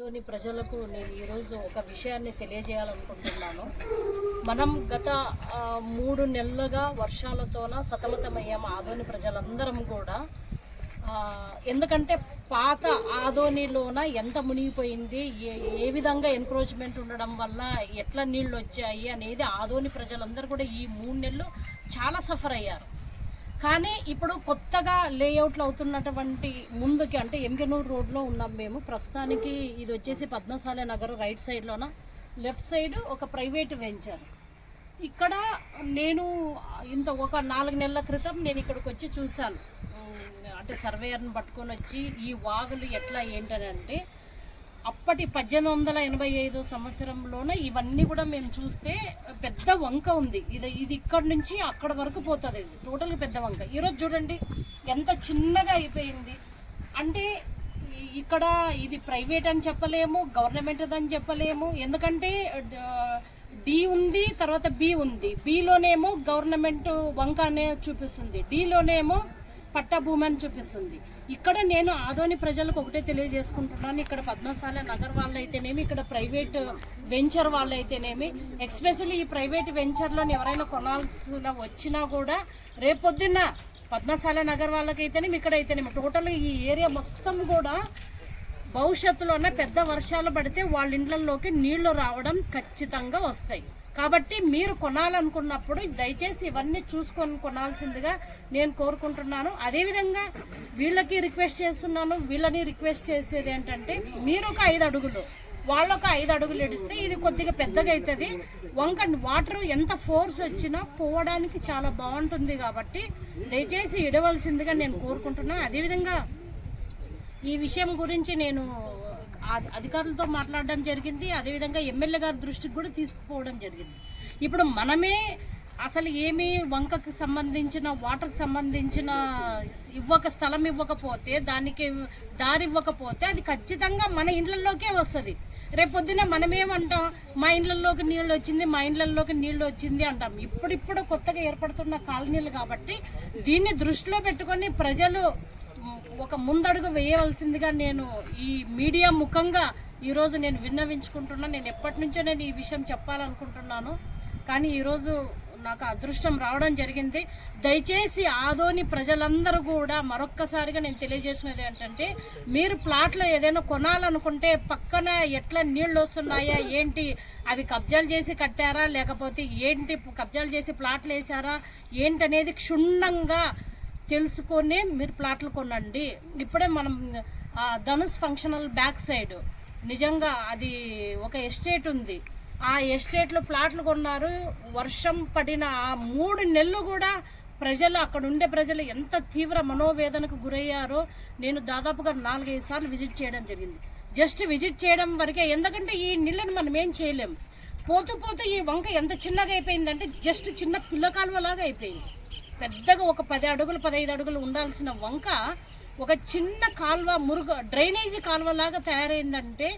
లోని ప్రజలకు నేను ఈరోజు ఒక విషయాన్ని తెలియజేయాలనుకుంటున్నాను. మనం గత మూడు నెలలుగా వర్షాలతోన సతమతమయ్యాం ఆదోని ప్రజలందరం కూడా. ఎందుకంటే పాత ఆదోనిలోన ఎంత మునిగిపోయింది ఏ ఏ విధంగా ఎన్క్రోచ్మెంట్ ఉండడం వల్ల ఎట్లా నీళ్ళు వచ్చాయి అనేది ఆదోని ప్రజలందరూ కూడా ఈ మూడు నెలలు చాలా సఫర్ అయ్యారు. కానీ ఇప్పుడు కొత్తగా లేఅవుట్లు అవుతున్నటువంటి ముందుకి అంటే ఎంకెనూరు రోడ్లో ఉన్నాం మేము. ప్రస్తుతానికి ఇది వచ్చేసి పద్మశాల నగర్ రైట్ సైడ్లోన? లెఫ్ట్ సైడ్ ఒక ప్రైవేట్ వెంచర్. ఇక్కడ నేను ఇంత ఒక నాలుగు నెలల క్రితం నేను ఇక్కడికి వచ్చి చూశాను. అంటే సర్వేయర్ని పట్టుకొని వచ్చి ఈ వాగులు ఎట్లా ఏంటని అంటే అప్పటి పద్దెనిమిది వందల ఎనభై ఐదు సంవత్సరంలోనే ఇవన్నీ కూడా మేము చూస్తే పెద్ద వంక ఉంది. ఇది ఇది ఇక్కడ నుంచి అక్కడ వరకు పోతుంది. ఇది టోటల్గా పెద్ద వంక. ఈరోజు చూడండి ఎంత చిన్నగా అయిపోయింది. అంటే ఇక్కడ ఇది ప్రైవేట్ అని చెప్పలేము గవర్నమెంట్ అని చెప్పలేము. ఎందుకంటే డి ఉంది తర్వాత బి ఉంది. బిలోనేమో గవర్నమెంట్ వంక అనే చూపిస్తుంది. డిలోనేమో పట్టభూమి అని చూపిస్తుంది. ఇక్కడ నేను ఆదోని ప్రజలకు ఒకటే తెలియజేసుకుంటున్నాను. ఇక్కడ పద్మశాల నగర్ వాళ్ళు అయితేనేమి ఇక్కడ ప్రైవేట్ వెంచర్ వాళ్ళు అయితేనేమి ఎక్స్పెషల్లీ ఈ ప్రైవేట్ వెంచర్లోని ఎవరైనా కొనాల్సిన వచ్చినా కూడా రేపొద్దున్న పద్మశాల నగర్ వాళ్ళకైతేనేమి ఇక్కడ అయితేనేమి టోటల్ ఈ ఏరియా మొత్తం కూడా భవిష్యత్తులోనే పెద్ద వర్షాలు పడితే వాళ్ళ ఇండ్లలోకి నీళ్ళు రావడం ఖచ్చితంగా వస్తాయి. కాబట్టి మీరు కొనాలనుకున్నప్పుడు దయచేసి ఇవన్నీ చూసుకొని కొనాల్సిందిగా నేను కోరుకుంటున్నాను. అదేవిధంగా వీళ్ళకి రిక్వెస్ట్ చేస్తున్నాను. వీళ్ళని రిక్వెస్ట్ చేసేది ఏంటంటే మీరు ఒక ఐదు అడుగులు వాళ్ళొక ఐదు అడుగులు ఇడిస్తే ఇది కొద్దిగా పెద్దగా అవుతుంది వంక వాటర్ ఎంత ఫోర్స్ వచ్చినా పోవడానికి చాలా బాగుంటుంది కాబట్టి దయచేసి ఇడవలసిందిగా నేను కోరుకుంటున్నాను అదేవిధంగా ఈ విషయం గురించి నేను అధికారులతో మాట్లాడడం జరిగింది. అదేవిధంగా ఎమ్మెల్యే గారి దృష్టికి కూడా తీసుకుపోవడం జరిగింది. ఇప్పుడు మనమే అసలు ఏమి వంకకు సంబంధించిన వాటర్కి సంబంధించిన ఇవ్వక స్థలం ఇవ్వకపోతే దానికి దారి ఇవ్వకపోతే అది ఖచ్చితంగా మన ఇండ్లలోకే వస్తుంది. రేపొద్దున మనమేమంటాం మా ఇండ్లలోకి నీళ్ళు వచ్చింది మా ఇండ్లలోకి నీళ్ళు వచ్చింది అంటాం. ఇప్పుడిప్పుడు కొత్తగా ఏర్పడుతున్న కాలనీలు కాబట్టి దీన్ని దృష్టిలో పెట్టుకొని ప్రజలు ఒక ముందడుగు వేయవలసిందిగా నేను ఈ మీడియా ముఖంగా ఈరోజు నేను విన్నవించుకుంటున్నాను నేను ఎప్పటి నుంచో నేను ఈ విషయం చెప్పాలనుకుంటున్నాను. కానీ ఈరోజు నాకు అదృష్టం రావడం జరిగింది. దయచేసి ఆదోని ప్రజలందరూ కూడా మరొక్కసారిగా నేను తెలియజేసినది ఏంటంటే మీరు ప్లాట్లో ఏదైనా కొనాలనుకుంటే పక్కన ఎట్లా నీళ్ళు వస్తున్నాయా ఏంటి అవి కబ్జాలు చేసి కట్టారా లేకపోతే ఏంటి కబ్జాలు చేసి ప్లాట్లు వేసారా ఏంటనేది క్షుణ్ణంగా తెలుసుకొని మీరు ప్లాట్లు కొనండి. ఇప్పుడే మనం ధనుష్ ఫంక్షనల్ బ్యాక్ సైడ్ నిజంగా అది ఒక ఎస్టేట్ ఉంది. ఆ ఎస్టేట్లో ప్లాట్లు కొన్నారు. వర్షం పడిన ఆ మూడు నెలలు కూడా ప్రజలు అక్కడ ఉండే ప్రజలు ఎంత తీవ్ర మనోవేదనకు గురయ్యారో నేను దాదాపుగా నాలుగైదు సార్లు విజిట్ చేయడం జరిగింది. జస్ట్ విజిట్ చేయడం వరకే. ఎందుకంటే ఈ నీళ్ళని మనం ఏం చేయలేం. పోతూ పోతూ ఈ వంక ఎంత చిన్నగా అయిపోయిందంటే జస్ట్ చిన్న పిల్లకాలువలాగా అయిపోయింది. పెద్దగా ఒక పది అడుగులు పదహైదు అడుగులు ఉండాల్సిన వంక ఒక చిన్న కాల్వ మురుగు డ్రైనేజీ కాల్వలాగా తయారైందంటే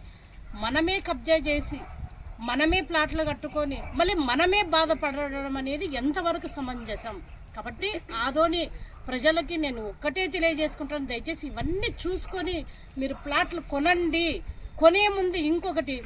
మనమే కబ్జా చేసి మనమే ప్లాట్లు కట్టుకొని మళ్ళీ మనమే బాధపడడం అనేది ఎంతవరకు సమంజసం? కాబట్టి ఆదోని ప్రజలకి నేను ఒక్కటే తెలియజేసుకుంటాను. దయచేసి ఇవన్నీ చూసుకొని మీరు ప్లాట్లు కొనండి. కొనే ముందు ఇంకొకటి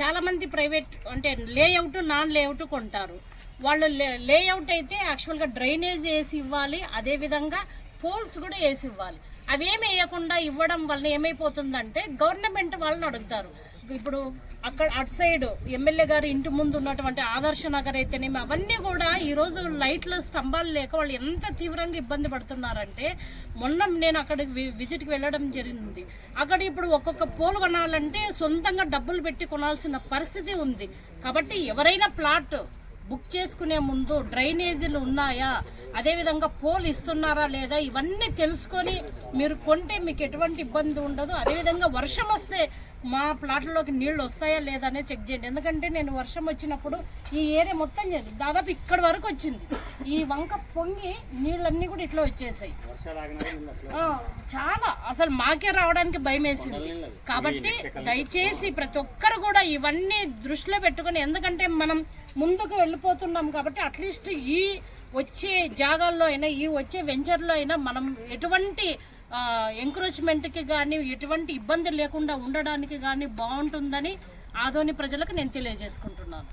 చాలామంది ప్రైవేట్ అంటే లేఅవుట్ నాన్ లేఅవుట్ కొంటారు. వాళ్ళు లే లేఅవుట్ అయితే యాక్చువల్గా డ్రైనేజ్ వేసి ఇవ్వాలి అదేవిధంగా పోల్స్ కూడా వేసి ఇవ్వాలి. అవేమి వేయకుండా ఇవ్వడం వల్ల ఏమైపోతుందంటే గవర్నమెంట్ వాళ్ళని అడుగుతారు. ఇప్పుడు అక్కడ అటు సైడ్ ఎమ్మెల్యే గారి ఇంటి ముందు ఉన్నటువంటి ఆదర్శ నగర్ అయితేనేమి అవన్నీ కూడా ఈరోజు లైట్లు స్తంభాలు లేక వాళ్ళు ఎంత తీవ్రంగా ఇబ్బంది పడుతున్నారంటే మొన్న నేను అక్కడికి వి- విజిట్కి వెళ్ళడం జరిగింది. అక్కడ ఇప్పుడు ఒక్కొక్క పోలు కొనాలంటే సొంతంగా డబ్బులు పెట్టి కొనాల్సిన పరిస్థితి ఉంది. కాబట్టి ఎవరైనా ప్లాట్ బుక్ చేసుకునే ముందు డ్రైనేజీలు ఉన్నాయా? అదేవిధంగా పోల్ ఇస్తున్నారా లేదా? ఇవన్నీ తెలుసుకొని మీరు కొంటే మీకు ఎటువంటి ఇబ్బంది ఉండదు. అదేవిధంగా వర్షం వస్తే మా ప్లాట్లలోకి నీళ్ళు వస్తాయా లేదా అనేది చెక్ చేయండి. ఎందుకంటే నేను వర్షం వచ్చినప్పుడు ఈ ఏరియా మొత్తం చేసి దాదాపు ఇక్కడి వరకు వచ్చింది. ఈ వంక పొంగి నీళ్ళన్నీ కూడా ఇట్లా వచ్చేసాయి. చాలా. అసలు మాకే రావడానికి భయం వేసింది. కాబట్టి దయచేసి ప్రతి ఒక్కరు కూడా ఇవన్నీ దృష్టిలో పెట్టుకుని ఎందుకంటే మనం ముందుకు వెళ్ళిపోతున్నాం కాబట్టి అట్లీస్ట్ ఈ వచ్చే జాగాల్లో అయినా ఈ వచ్చే వెంచర్లో అయినా మనం ఎటువంటి ఎంకరేజ్మెంట్కి కానీ ఎటువంటి ఇబ్బంది లేకుండా ఉండడానికి కానీ బాగుంటుందని ఆదోని ప్రజలకు నేను తెలియజేసుకుంటున్నాను.